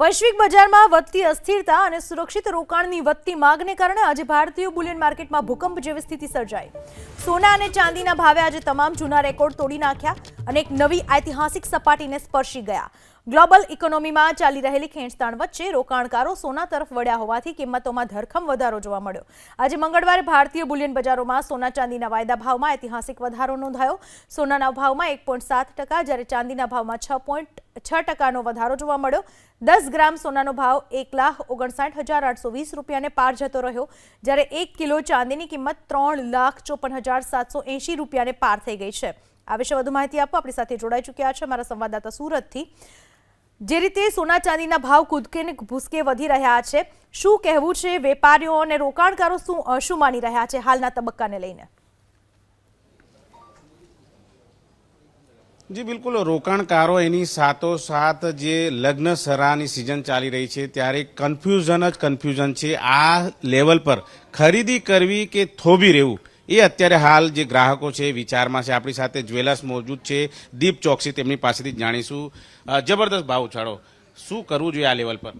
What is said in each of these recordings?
વૈશ્વિક બજારમાં વધતી અસ્થિરતા અને સુરક્ષિત રોકાણની વધતી માંગને કારણે આજે ભારતીય બુલિયન માર્કેટમાં ભૂકંપ જેવી સ્થિતિ સર્જાઈ. સોના અને ચાંદીના ભાવે આજે તમામ જૂના રેકોર્ડ તોડી નાખ્યા અને એક નવી ઐતિહાસિક સપાટીને સ્પર્શી ગયા. ગ્લોબલ ઇકોનોમીમાં ચાલી રહેલી ખેંચતાણ વચ્ચે રોકાણકારો સોના તરફ વળ્યા હોવાથી કિંમતોમાં ધરખમ વધારો જોવા મળ્યો. આજે મંગળવારે ભારતીય બુલિયન બજારોમાં સોના ચાંદીના વાયદા ભાવમાં ઐતિહાસિક વધારો નોંધાયો. સોનાના ભાવમાં એક પોઈન્ટ સાત ટકા, જ્યારે ચાંદીના ભાવમાં છ પોઈન્ટ છ ટકાનો વધારો જોવા મળ્યો. દસ ગ્રામ સોનાનો ભાવ એક લાખ ઓગણસાઠ હજાર આઠસો વીસ રૂપિયાને પાર જતો રહ્યો, જ્યારે એક કિલો ચાંદીની કિંમત ત્રણ લાખ ચોપન હજાર સાતસો એંશી રૂપિયાને પાર થઈ ગઈ છે. આ વિશે વધુ માહિતી આપવા આપણી સાથે જોડાઈ ચૂક્યા છે મારા સંવાદદાતા સુરતથી. જે રીતે સોના ચાંદીના ભાવ કૂદકે ને ભૂસકે વધી રહ્યા છે, શું કહેવું છે? વેપારીઓ અને રોકાણકારો શું શું માની રહ્યા છે હાલના તબક્કાને લઈને? જી, બિલકુલ. રોકાણકારો એની સાથોસાથ જે લગ્ન સરાની સિઝન ચાલી રહી છે, ત્યારે કન્ફ્યુઝન જ કન્ફ્યુઝન છે. આ લેવલ પર ખરીદી કરવી કે થોભી રહેવું? એ અત્યારે હાલ જે ગ્રાહકો છે વિચારમાં છે, આપણી સાથે જ્વેલર્સ મોજૂદ છે. દીપ ચોકસી તેમની પાસેથી જાણીશું. જબરદસ્ત ભાવ ઉછાળો. શું કરવું જોઈએ આ લેવલ પર?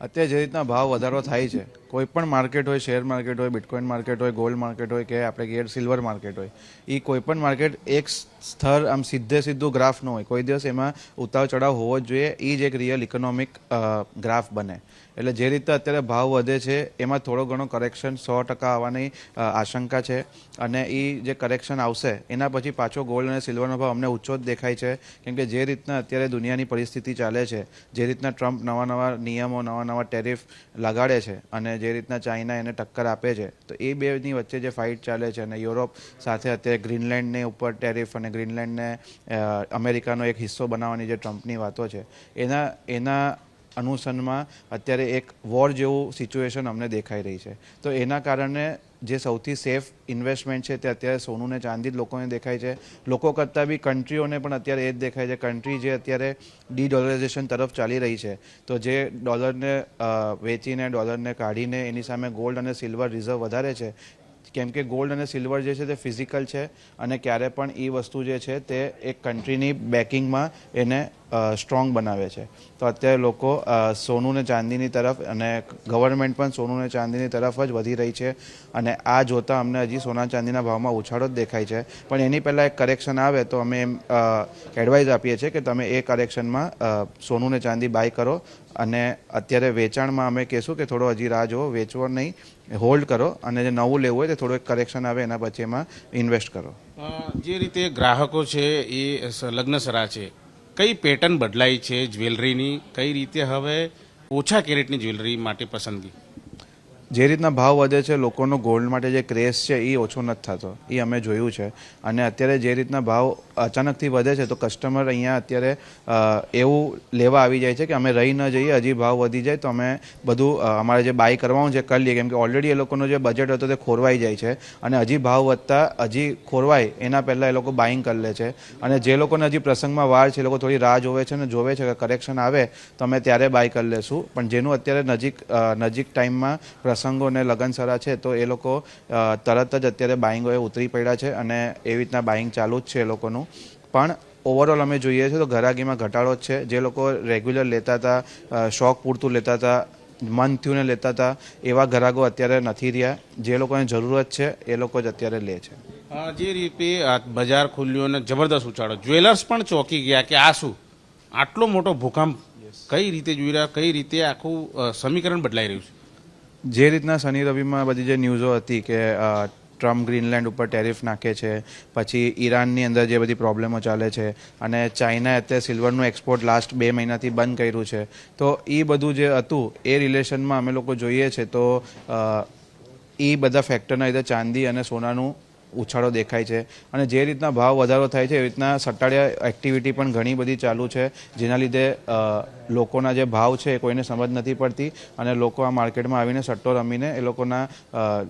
અત્યારે જે રીતના ભાવ વધારો થાય છે કોઈ પણ માર્કેટ હોય, શેર માર્કેટ હોય બિટકોઇન માર્કેટ હોય ગોલ્ડ માર્કેટ હોય કે આપણે કહીએ સિલ્વર માર્કેટ હોય એ કોઈ પણ માર્કેટ એક સ્તર આમ સીધે સીધું ગ્રાફ ન હોય. કોઈ દિવસ એમાં ઉતાર ચઢાવ હોવો જ જોઈએ એ જ એક રિયલ ઇકોનોમિક ગ્રાફ બને. એટલે જે રીતે અત્યારે ભાવ વધે છે, એમાં થોડો ઘણો કરેક્શન સો ટકા આવવાની આશંકા છે. અને એ જે કરેક્શન આવશે, એના પછી પાછો ગોલ્ડ અને સિલ્વરનો ભાવ અમને ઊંચો જ દેખાય છે. કેમ કે જે રીતના અત્યારે દુનિયાની પરિસ્થિતિ ચાલે છે, જે રીતના ટ્રમ્પ નવા નવા નિયમો, નવા નવા ટેરિફ લગાડે છે અને જે રીતના ચાઇના એને ટક્કર આપે છે, તો એ બેની વચ્ચે જે ફાઇટ ચાલે છે અને યુરોપ સાથે અત્યારે ગ્રીનલેન્ડને ઉપર ટેરિફ અને ગ્રીનલેન્ડને અમેરિકાનો એક હિસ્સો બનાવવાની જે ટ્રમ્પની વાતો છે, એના એના અનુસનમાં અત્યારે એક વોર જેવું સિચ્યુએશન અમને દેખાઈ રહી છે. તો એના કારણે જે સૌથી સેફ ઇન્વેસ્ટમેન્ટ છે તે અત્યારે સોનું ને ચાંદી જ લોકોને દેખાય છે. લોકો કરતાં બી કન્ટ્રીઓને પણ અત્યારે એ જ દેખાય છે. કન્ટ્રી જે અત્યારે ડી ડોલરાઇઝેશન તરફ ચાલી રહી છે. તો જે ડોલરને વેચીને, ડોલરને કાઢીને એની સામે ગોલ્ડ અને સિલ્વર રિઝર્વ વધારે છે. કેમ કે ગોલ્ડ અને સિલ્વર જે છે તે ફિઝિકલ છે અને ક્યારે પણ એ વસ્તુ જે છે તે એક કન્ટ્રીની બેકિંગમાં એને સ્ટ્રોંગ બનાવે છે. તો અત્યારે લોકો સોનું ને ચાંદીની તરફ અને ગવર્મેન્ટ પણ સોનું ને ચાંદીની તરફ જ વધી રહી છે અને આ જોતાં અમને હજી સોના ચાંદીના ભાવમાં ઉછાળો જ દેખાય છે. પણ એની પહેલાં એક કરેક્શન આવે તો અમે એમ એડવાઇઝ આપીએ છીએ કે તમે એ કરેક્શનમાં સોનું ને ચાંદી બાય કરો અને અત્યારે વેચાણમાં અમે કહેશું કે થોડો હજી રાહ જુઓ, વેચવો નહીં હોલ્ડ કરો અને જે નવું લેવું હોય તે થોડું એક કરેક્શન આવે એના પછી એમાં ઇન્વેસ્ટ કરો. જે રીતે ગ્રાહકો છે એ લગ્ન સરા છે કઈ પેટર્ન બદલાઈ છે જ્વેલરીની? કઈ રીતે હવે ઓછા કેરેટની જ્વેલરી માટે પસંદગી? જે રીતના ભાવ વધે છે, લોકોનો ગોલ્ડ માટે જે ક્રેઝ છે એ ઓછો નથી થતો. એ અમે જોયું છે. અને અત્યારે જે રીતના ભાવ અચાનકથી વધે છે, તો કસ્ટમર અહીંયા અત્યારે એવું લેવા આવી જાય છે કે અમે રહી ન જઈએ, હજી ભાવ વધી જાય, તો અમે બધું અમારે જે બાય કરવાનું છે, કરી લઈએ. કેમ કે ઓલરેડી એ લોકોનો જે બજેટ હતો, તે ખોરવાઈ જાય છે. અને હજી ભાવ વધતા, હજી ખોરવાય, એના પહેલાં એ લોકો બાઇંગ કરી લે છે. અને જે લોકોને હજી પ્રસંગમાં વાર છે, એ લોકો થોડી રાહ જોવે છે અને જોવે છે કે કરેક્શન આવે, તો અમે ત્યારે બાય કરી લેશું. પણ જેનું અત્યારે નજીક નજીક ટાઈમમાં પ્રસંગો અને લગનસરા છે તો એ લોકો તરત જ અત્યારે બાઇંગોએ ઉતરી પડ્યા છે અને એવી રીતના બાઇંગ ચાલુ જ છે એ લોકોનું. પણ ઓવરઓલ અમે જોઈએ છીએ તો ઘરાગીમાં ઘટાડો જ છે. જે લોકો રેગ્યુલર લેતા હતા શોખ પૂરતું લેતા હતા મન થયું લેતા હતા એવા ઘરાગો અત્યારે નથી રહ્યા. જે લોકોને જરૂરત છે એ લોકો જ અત્યારે લે છે. જે રીતે બજાર ખુલ્યું અને જબરદસ્ત ઉછાળો. જ્વેલર્સ પણ ચોંકી ગયા કે આ શું? આટલો મોટો ભૂકંપ કઈ રીતે જોઈ રહ્યા? કઈ રીતે આખું સમીકરણ બદલાઈ રહ્યું છે? જે રીતના શનિ રવિમાં બધી જે ન્યૂઝો હતી કે ટ્રમ્પ ગ્રીનલેન્ડ ઉપર ટેરિફ નાખે છે, પછી ઈરાનની અંદર જે બધી પ્રોબ્લેમો ચાલે છે, અને ચાઇનાએ અત્યારે સિલ્વરનું એક્સપોર્ટ લાસ્ટ બે મહિનાથી બંધ કર્યું છે, તો એ બધું જે હતું, એ રિલેશનમાં અમે લોકો જોઈએ છે તો એ બધા ફેક્ટરના લીધે ચાંદી અને સોનાનું ઉછાળો દેખાય છે અને જે રીતના ભાવ વધારો થાય છે, એ રીતના સટ્ટાળિયા એક્ટિવિટી પણ ઘણી બધી ચાલુ છે, જેના લીધે લોકોના જે ભાવ છે એ કોઈને સમજ નથી પડતી અને લોકો આ માર્કેટમાં આવીને સટ્ટો રમીને એ લોકોના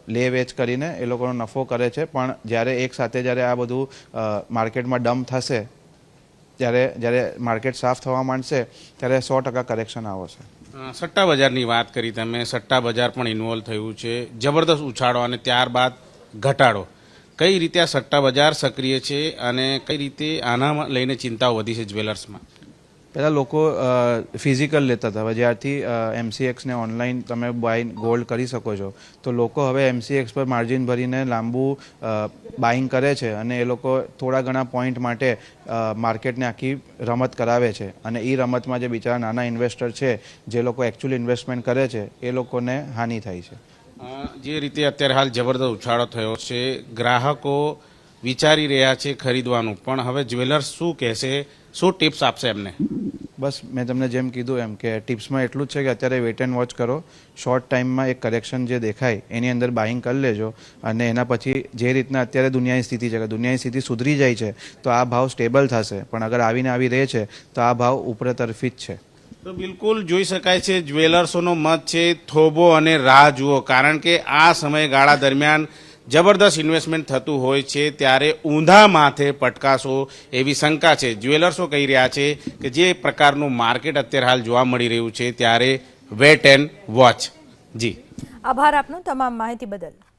લે વેચ કરીને એ લોકોનો નફો કરે છે. પણ જ્યારે એક સાથે જ્યારે આ બધું માર્કેટમાં ડમ્પ થશે, ત્યારે, જ્યારે માર્કેટ સાફ થવા માંડશે, ત્યારે સો ટકા કરેક્શન આવશે સટ્ટા બજારની વાત કરી તમે. સટ્ટા બજાર પણ ઇન્વોલ્વ થયું છે. જબરદસ્ત ઉછાળો અને ત્યારબાદ ઘટાડો. કઈ રીતે આ સટ્ટા બજાર સક્રિય છે અને કઈ રીતે આના લઈને ચિંતાઓ વધી છે જ્વેલર્સમાં? પહેલાં લોકો ફિઝિકલ લેતા હતા. જ્યારથી એમસીએક્સને ઓનલાઈન તમે બાય ગોલ્ડ કરી શકો છો, તો લોકો હવે એમસીએક્સ પર માર્જિન ભરીને લાંબુ બાઇંગ કરે છે અને એ લોકો થોડા ઘણા પોઈન્ટ માટે માર્કેટને આખી રમત કરાવે છે. અને એ રમતમાં જે બિચારા નાના ઇન્વેસ્ટર છે, જે લોકો એકચ્યુઅલી ઇન્વેસ્ટમેન્ટ કરે છે, એ લોકોને હાનિ થાય છે. જે રીતે અત્યારે હાલ જબરદસ્ત ઉછાળો થયો છે, ગ્રાહકો વિચારી રહ્યા છે ખરીદવાનું. પણ હવે જ્વેલર્સ શું કહેશે? શું ટિપ્સ આપશે એમને? બસ, મેં તમને જેમ કીધું એમ કે ટિપ્સમાં એટલું જ છે કે અત્યારે વેટ એન્ડ વોચ કરો. શોર્ટ ટાઈમમાં એક કરેક્શન જે દેખાય, એની અંદર બાઇંગ કરી લેજો અને એના પછી જે રીતના અત્યારે દુનિયાની સ્થિતિ છે, કે દુનિયાની સ્થિતિ સુધરી જાય છે, તો આ ભાવ સ્ટેબલ થશે. પણ અગર આવીને આવી રહે છે, તો આ ભાવ ઉપર તરફી જ છે. તો બિલકુલ જોઈ શકાય છે, જ્વેલર્સોનો મત છે થોભો અને રાહ જુઓ. કારણ કે આ સમયગાળા દરમિયાન જબરદસ્ત ઇન્વેસ્ટમેન્ટ થતું હોય છે, ત્યારે ઊંધા માથે પટકાશો એવી શંકા છે. જ્વેલર્સો કહી રહ્યા છે કે જે પ્રકારનું માર્કેટ અત્યારે હાલ જોવા મળી રહ્યું છે, ત્યારે વેટ એન્ડ વોચ. જી. આભાર આપનો તમામ માહિતી બદલ.